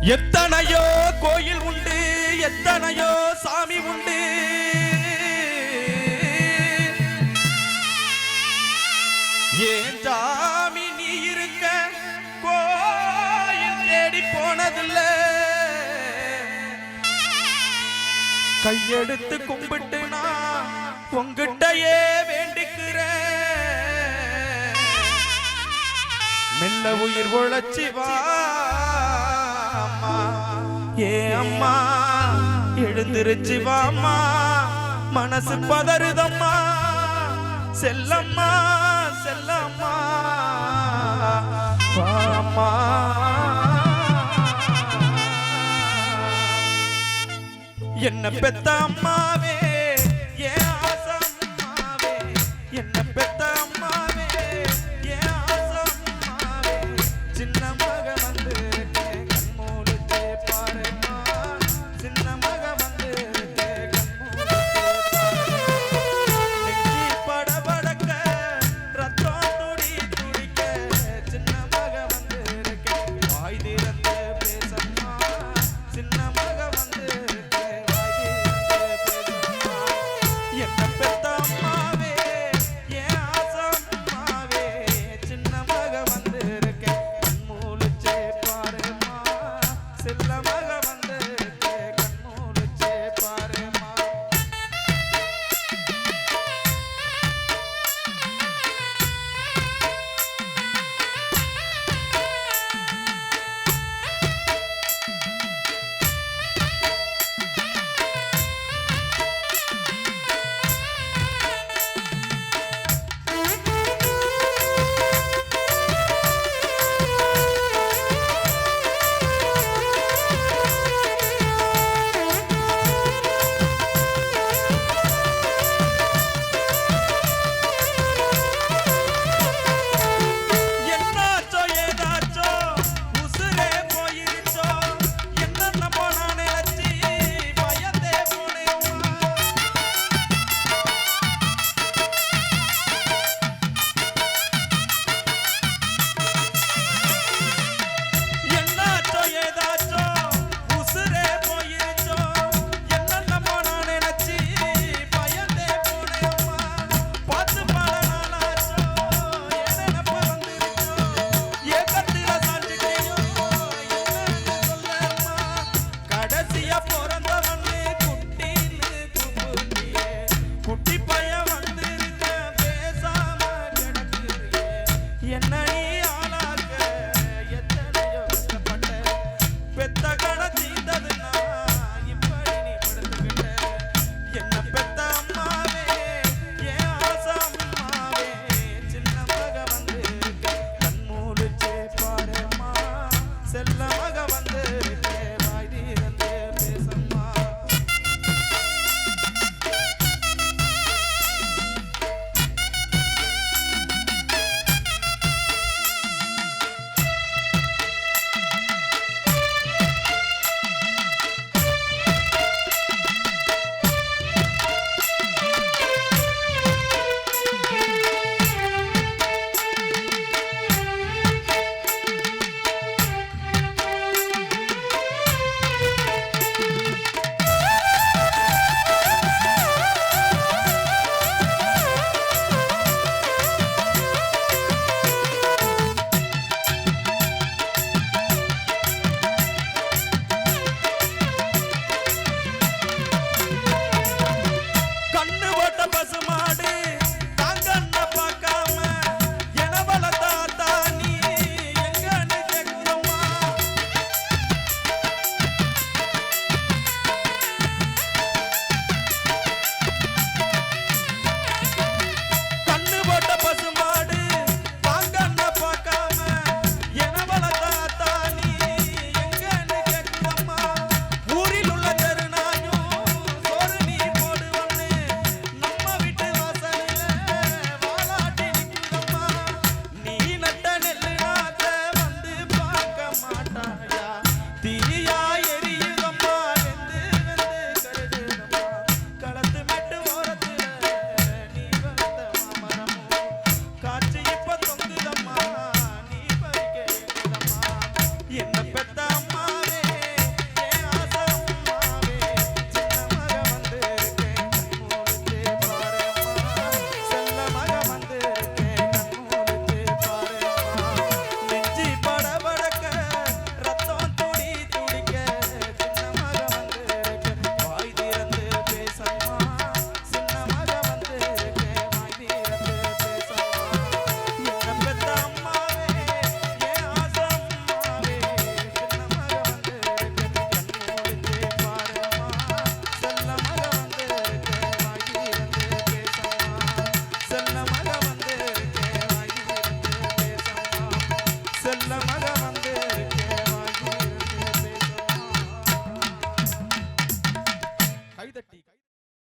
எத்தனையோ கோயில் உண்டு எத்தனையோ சாமி உண்டு. ஏன் சாமி நீ இருக்க? கோயில் தேடி போனதில்ல. கையெடுத்து கும்பிட்டு நான் உங்கிட்டயே வேண்டுக்கிறேன். மெல்ல உயிர் உழைச்சி வா. ஏ அம்மா எழுந்திருச்சு வாமா. மனசு பதறுதம்மா. செல்லம்மா செல்லம்மா. வாமா. என்ன பெத்த அம்மாவே Yeah, The.